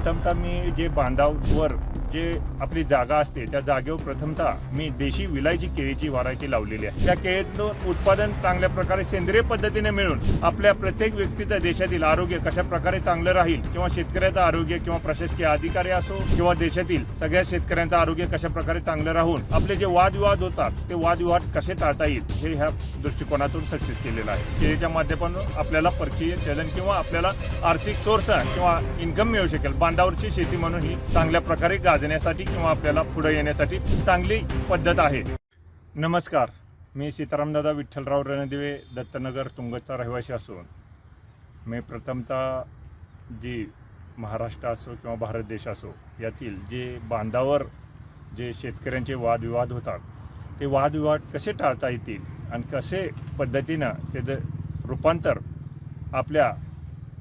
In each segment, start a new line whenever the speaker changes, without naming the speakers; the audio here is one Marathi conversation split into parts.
प्रथमतः मी जे बांधावर जे आपली जागा असते त्या जागेवर प्रथमतः मी देशी विलायची केळीची व्हरायटी लावलेली आहे. त्या केळीतून उत्पादन चांगल्या प्रकारे सेंद्रिय पद्धतीने मिळून आपल्या प्रत्येक व्यक्तीचं देशातील आरोग्य कशा प्रकारे चांगलं राहील किंवा शेतकऱ्याचं आरोग्य किंवा प्रशासकीय अधिकारी असो किंवा देशातील सगळ्या शेतकऱ्यांचं आरोग्य कशा प्रकारे चांगलं राहून आपले जे वादविवाद होतात ते वादविवाद कसे टाळता येईल हे ह्या दृष्टिकोनातून सक्सेस केलेलं आहे. केळीच्या माध्यमातून आपल्याला परकीय चलन किंवा आपल्याला आर्थिक सोर्स किंवा इन्कम मिळू शकेल. बांधावरची शेती म्हणून ही चांगल्या प्रकारे गाज गाजण्यासाठी किंवा आपल्याला पुढे येण्यासाठी चांगली पद्धत आहे. नमस्कार. मी सीतारामदादा विठ्ठलराव रणदिवे दत्तनगर तुंगतचा रहिवासी असून. मी प्रथमतः जी महाराष्ट्र असो किंवा भारत देश असो यातील जे बांधावर जे शेतकऱ्यांचे वादविवाद होतात ते वादविवाद कसे टाळता येतील आणि कसे पद्धतीनं त्याचं रूपांतर आपल्या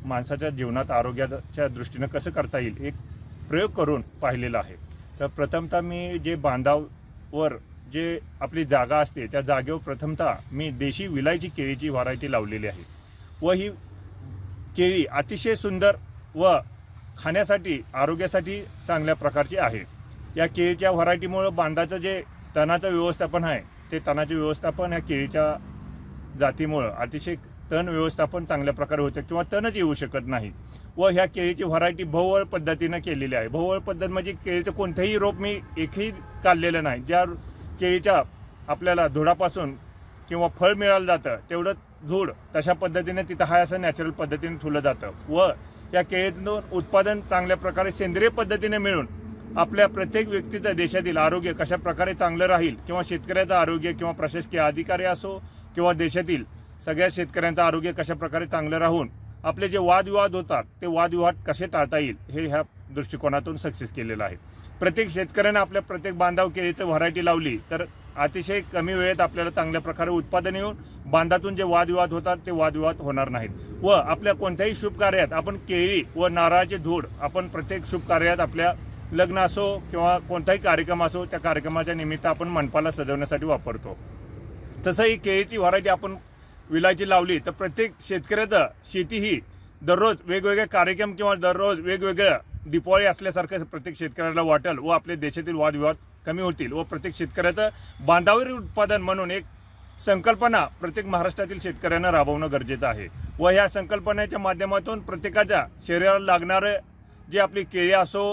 माणसाच्या जीवनात आरोग्याच्या दृष्टीनं कसं करता येईल एक प्रयोग करून पाहिलेला आहे. तर प्रथमतः मी जे बांधावर जे आपली जागा असते त्या जागेवर प्रथमतः मी देशी विलायची केळीची व्हरायटी लावलेली आहे. व ही केळी अतिशय सुंदर व खाण्यासाठी आरोग्यासाठी चांगल्या प्रकारची आहे. या केळीच्या व्हरायटीमुळं बांधाचं जे तणाचं व्यवस्थापन आहे ते तणाचे व्यवस्थापन ह्या केळीच्या जातीमुळं अतिशय तण व्यवस्थापन चांगल्या प्रकारे होतं किंवा तणच येऊ शकत नाही. व ह्या केळीची व्हरायटी भोवळ पद्धतीनं केलेली आहे. भोवळ पद्धत म्हणजे केळीचं कोणतंही रोप मी एकही काढलेलं नाही. ज्या केळीच्या आपल्याला धुडापासून किंवा फळ मिळालं जातं तेवढं धूळ तशा पद्धतीने तिथं हाय असं नॅचरल पद्धतीने ठुलं जातं. व या केळीतून उत्पादन चांगल्या प्रकारे सेंद्रिय पद्धतीने मिळून आपल्या प्रत्येक व्यक्तीचं देशातील आरोग्य कशा प्रकारे चांगलं राहील किंवा शेतकऱ्याचं आरोग्य किंवा प्रशासकीय अधिकारी असो किंवा देशातील सगळ्या शेतकऱ्यांचं आरोग्य कशा प्रकारे चांगलं राहून आपले जे वादविवाद होतात ते वादविवाद कसे टाळता येईल हे ह्या दृष्टिकोनातून सक्सेस केलेलं आहे. प्रत्येक शेतकऱ्यानं आपल्या प्रत्येक बांधाव केळीचं व्हरायटी लावली तर अतिशय कमी वेळेत आपल्याला चांगल्या प्रकारे उत्पादन येऊन बांधातून जे वादविवाद होतात ते वादविवाद होणार नाहीत. व आपल्या कोणत्याही शुभ कार्यात आपण केळी व नारळाचे धूड आपण प्रत्येक शुभ कार्यात आपल्या लग्न असो किंवा कोणताही कार्यक्रम असो त्या कार्यक्रमाच्या निमित्त आपण मंडपाला सजवण्यासाठी वापरतो. तसंही केळीची व्हरायटी आपण विलायची लावली तर प्रत्येक शेतकऱ्याचं शेती ही दररोज वेगवेगळे कार्यक्रम किंवा दररोज वेगवेगळ्या दिपावळी असल्यासारखं प्रत्येक शेतकऱ्याला वाटेल व आपल्या देशातील वादविवाद कमी होतील व प्रत्येक शेतकऱ्याचं बांधावरील उत्पादन म्हणून एक संकल्पना प्रत्येक महाराष्ट्रातील शेतकऱ्यांना राबवणं गरजेचं आहे. व ह्या संकल्पनेच्या माध्यमातून प्रत्येकाच्या शरीराला लागणारं जे आपली केळी असो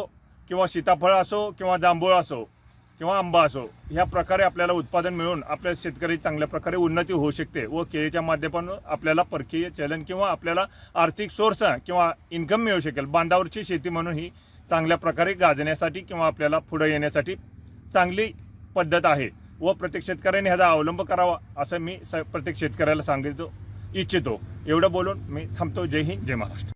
किंवा सीताफळ असो किंवा जांभूळ असो किंवा आंबा असो ह्या प्रकारे आपल्याला उत्पादन मिळून आपल्या शेतकरी चांगल्या प्रकारे उन्नती होऊ शकते व केळीच्या माध्यमातून आपल्याला परकीय चलन किंवा आपल्याला आर्थिक सोर्स किंवा इन्कम मिळू शकेल. बांधावरची शेती म्हणून ही चांगल्या प्रकारे गाजण्यासाठी किंवा आपल्याला पुढे येण्यासाठी चांगली पद्धत आहे व प्रत्येक शेतकऱ्याने ह्याचा अवलंब करावा असं मी स प्रत्येक शेतकऱ्याला सांगितो इच्छितो. एवढं बोलून मी थांबतो. जय हिंद जय महाराष्ट्र.